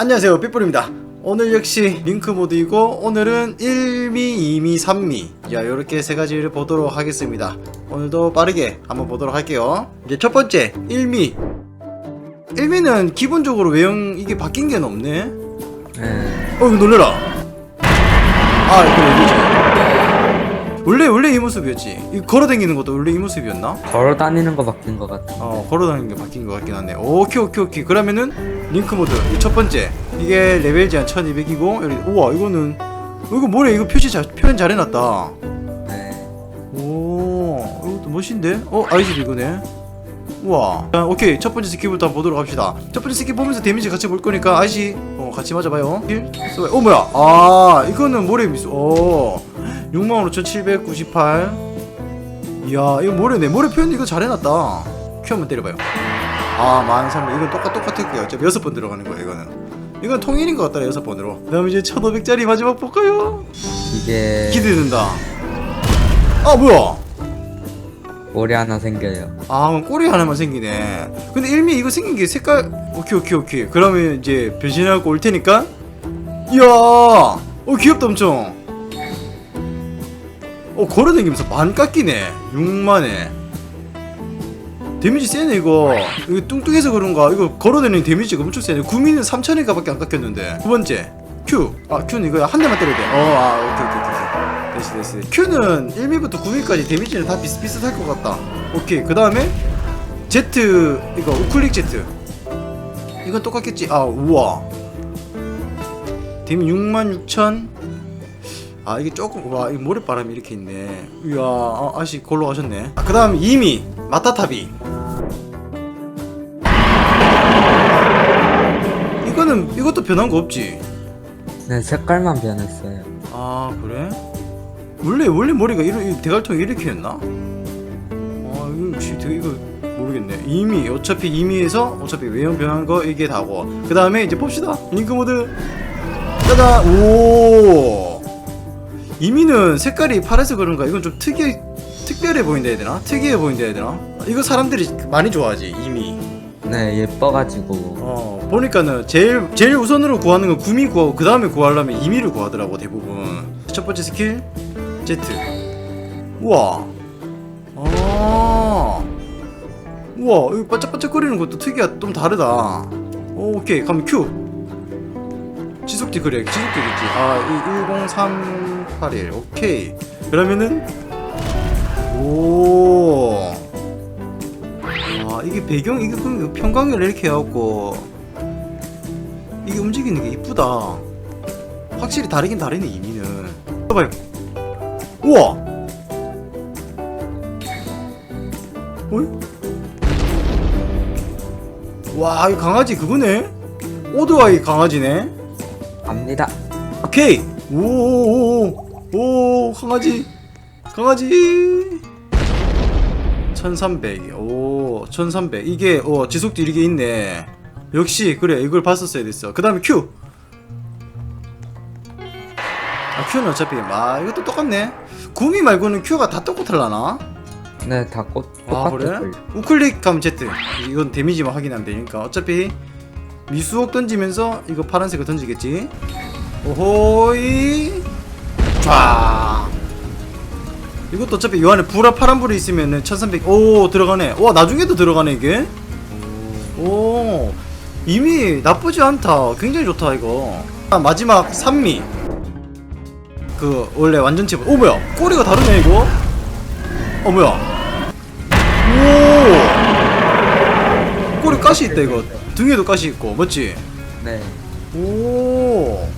안녕하세요. 삐뿔입니다. 오늘 역시 링크 모드이고 오늘은 1미, 2미, 3미. 자 이렇게 세 가지를 보도록 하겠습니다. 오늘도 빠르게 한번 보도록 할게요. 이제 첫 번째 1미. 1미는 기본적으로 외형 이게 바뀐 게 없네. 네. 어 이거 놀래라. 아 이거 왜이지 원래 원래 이 모습이었지. 이 걸어다니는 것도 원래 이 모습이었나? 걸어 다니는 거 바뀐 것 같아. 어 걸어다니는 게 바뀐 것 같긴 하네 오케이 오케이 오케이. 그러면은 링크 모드. 이 첫 번째. 이게 레벨 제한 1200이고 여기 우와 이거는 이거 뭐래? 이거 표시 잘 표현 잘 해놨다. 네. 오 이것도 멋인데? 어 아이즈 이거네. 우와. 자, 오케이. 첫 번째 스킬부터 한번 보도록 합시다. 첫 번째 스킬 보면서 데미지 같이 볼 거니까 아이지 어 같이 맞아봐요. 1어 뭐야? 아 이거는 모래? 미수 어 65,798 이야 이거 모래네. 모래 표현 이거 잘 해놨다. 큐 한번 때려봐요. 아 13,000 이건 똑같 똑같을게요. 어차피 여섯 번 들어가는 거야 이거는. 이건 통일인 것 같다 여섯 번으로. 그 다음 이제 1,500짜리 마지막 볼까요? 이게 기대된다. 아 뭐야? 모래 하나 생겨요. 아 그럼 꼬리 하나만 생기네. 근데 일미 이거 생긴 게 색깔 오케이 오케이 오케이. 그러면 이제 변신하고 올 테니까. 이야! 어 귀엽다 엄청 어 걸어다니면서 만 깎이네. 6만에. 데미지 세네 이거. 이거 뚱뚱해서 그런가? 이거 걸어다니는 데미지가 엄청 세네. 구미는 3천인가 밖에 안 깎였는데. 두 번째 Q. 아 Q는 이거 한 대만 때려야 돼어아 오케이 오케이 오케이 됐어 됐어 Q는 1미부터 9미까지 데미지는 다 비슷비슷할 것 같다. 오케이 그 다음에 Z 이거 우클릭 Z. 이건 똑같겠지? 아 우와. 데미 66,000 아 이게 조금 와이 모래바람이 이렇게 있네 이야 아, 아씨 골로 가셨네 아, 그 다음 이미 마타타비 이거는 이것도 변한 거 없지 네, 색깔만 변했어요. 아 그래? 원래 원래 머리가 이런 이 대갈통이 이렇게였나? 아 이거 혹시 되게 이거 모르겠네. 이미 어차피 이미에서 어차피 외형 변한 거 이게 다고. 그 다음에 이제 봅시다. 링크 모드. 짜잔. 오. 이미는 색깔이 파래서 그런가? 이건 좀 특이 특별해 보인다 해야 되나? 특이해 보인다 해야 되나? 이거 사람들이 많이 좋아하지 이미. 네, 예뻐가지고. 어 보니까는 제일 제일 우선으로 구하는 건 구미 구하고 그 다음에 구하려면 이미를 구하더라고 대부분 첫 번째 스킬 Z 우와 아 우와 이거 반짝반짝거리는 것도 특이하 좀 다르다 오, 오케이 그럼 Q 지속지 그래 지속되겠지 아 10381 오케이. 그러면은 오. 아 이게 배경 이게 평광을 이렇게 해갖고 이게 움직이는 게 이쁘다. 확실히 다르긴 다르네 이미는. 봐봐요. 우와! 어이? 와 이거 강아지 그거네? 오드아이 강아지네 갑니다. 오케이. 오오오 강아지. 강아지. 1300 오, 1300 이게 어 지속도 이게 있네. 역시 그래 이걸 봤었어야 됐어. 그 다음에 Q. 아 Q는 어차피 아 이것도 똑같네. 구미 말고는 Q가 다 똑같을라나? 네, 다 꽃, 아 그래? 우클릭 하면 Z. 이건 데미지만 확인하면 되니까. 어차피 미수옥 던지면서 이거 파란색을 던지겠지. 오호이. 쫙. 이것도 어차피 요 안에 불화 파란 불이 있으면은 1300 오 들어가네. 와 나중에도 들어가네 이게. 오. 이미 나쁘지 않다. 굉장히 좋다 이거. 아, 마지막 산미. 그 원래 완전체 오 뭐야? 꼬리가 다르네 이거. 어 뭐야? 오 꼬리 가시 있다 이거 등에도 가시 있고 맞지 네. 오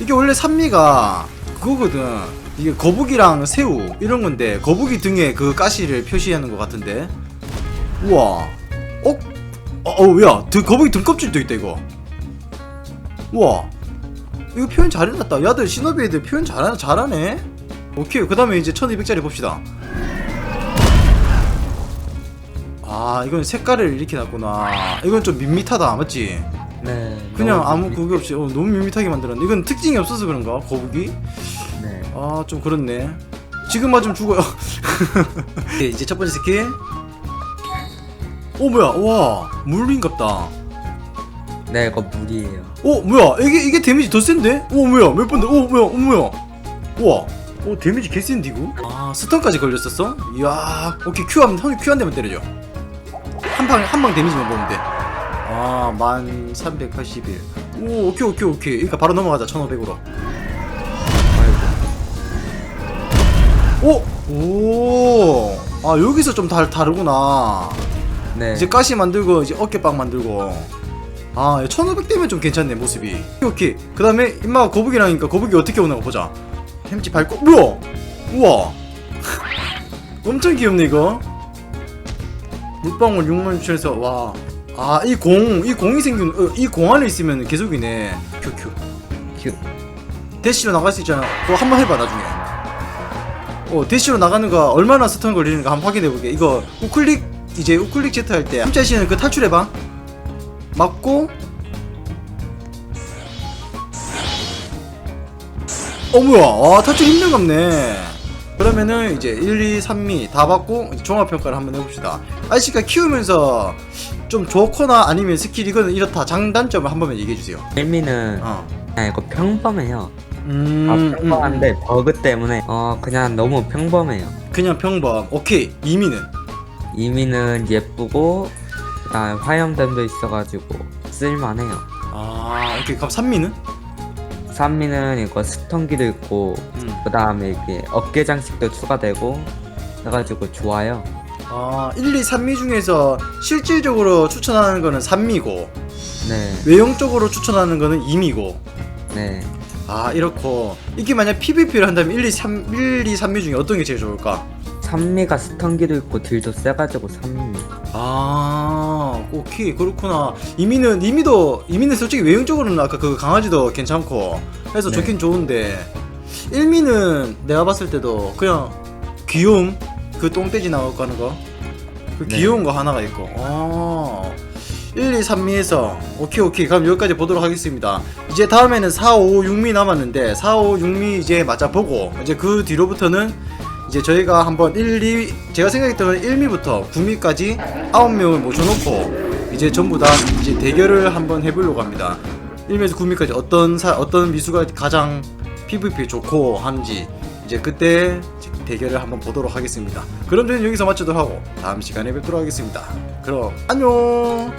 이게 원래 산미가 그거거든 이게 거북이랑 새우 이런 건데 거북이 등에 그 가시를 표시하는 것 같은데 우와 어? 어, 어, 야, 그 거북이 등껍질도 있다 이거. 우와, 이거 표현 잘 해놨다. 야들 시노비 애들 표현 잘 잘하네. 오케이, 그 다음에 이제 1200짜리 봅시다. 아, 이건 색깔을 이렇게 놨구나. 이건 좀 밋밋하다, 맞지? 네. 그냥 너무 아무 밋- 그게 없이 어, 너무 밋밋하게 만들었네. 이건 특징이 없어서 그런가? 거북이? 네. 아, 좀 그렇네. 지금 맞으면 죽어요. 네, 이제 첫 번째 스킬. 오 뭐야? 와, 물린갑다. 네 이거 물이에요 오 뭐야 이게 이게 데미지 더 센데? 오 뭐야 몇 번데? 오 뭐야 오 뭐야 우와 오 데미지 개 센데 이거? 아 스턴까지 걸렸었어? 이야 오케이 Q 하면 형이 Q 한 대만 때려줘 한방 한 방 데미지만 보면 돼 아 1381. 오 오케이 오케이 오케이. 그러니까 바로 넘어가자 1500으로. 오! 오! 아 여기서 좀 다, 다르구나. 네. 이제 가시 만들고 이제 어깨빵 만들고. 아 1500대면 좀 괜찮네 모습이. 오케이 오케이. 그 다음에 임마가 거북이라니까 거북이 어떻게 오나 가 보자. 햄찌 밟고 뭐야 우와! 엄청 귀엽네 이거 물방울 6만 주에서 와 아 이 공 이 공이 생긴 어, 이공 안에 있으면 계속이네. 큐큐. 큐. 대시로 나갈 수 있잖아. 그거 한 번 해봐 나중에. 어 대시로 나가는 거 얼마나 스턴 걸리는가 한번 확인해 보게. 이거 우클릭 이제 우클릭 Z 할때 함자 씨는 그 탈출해봐. 맞고. 어 뭐야. 와 탈출 힘들갑네 그러면은 이제 1, 2, 3미 다 받고 종합평가를 한번 해봅시다. 아저씨가 키우면서 좀 좋거나 아니면 스킬 이거는 이렇다 장단점을 한 번만 얘기해주세요. 1미는 어. 그냥 이거 평범해요. 음, 아 음, 평범한데 버그 때문에 어 그냥 너무 평범해요. 그냥 평범. 오케이. 이미는? 2미는 예쁘고 그다음 화염댐도 있어가지고 쓸만해요. 아 오케이. 그럼 3미는 3미는 이거 스턴기도 있고 음. 그 다음에 이게 어깨 장식도 추가되고 해가지고 좋아요 아 1, 2, 3미 중에서 실질적으로 추천하는 거는 3미고 네 외형적으로 추천하는 거는 2미고 네. 아 이렇고 이게 만약 PVP를 한다면 1, 2, 3, 1, 2, 3미 중에 어떤 게 제일 좋을까? 3미가 스턴기도 있고 딜도 세가지고 3미 아 오케이 그렇구나. 이미는 이미도 이미는 솔직히 외형적으로는 아까 그 강아지도 괜찮고 해서 네. 좋긴 좋은데 1미는 내가 봤을 때도 그냥 귀여움? 그 똥돼지 나오고 하는 거그 네. 귀여운 거 하나가 있고. 아 1, 2, 3미에서. 오케이 오케이. 그럼 여기까지 보도록 하겠습니다. 이제 다음에는 4, 5, 6미 남았는데 4, 5, 6미 이제 맞아 보고 이제 그 뒤로부터는 이제 저희가 한번 1, 2 제가 생각했던 1미부터 9미까지 9명을 모셔놓고 이제 전부 다 이제 대결을 한번 해보려고 합니다. 1미에서 9미까지 어떤 사, 어떤 미수가 가장 PVP 좋고 하는지 이제 그때 대결을 한번 보도록 하겠습니다. 그럼 저는 여기서 마치도록 하고 다음 시간에 뵙도록 하겠습니다. 그럼 안녕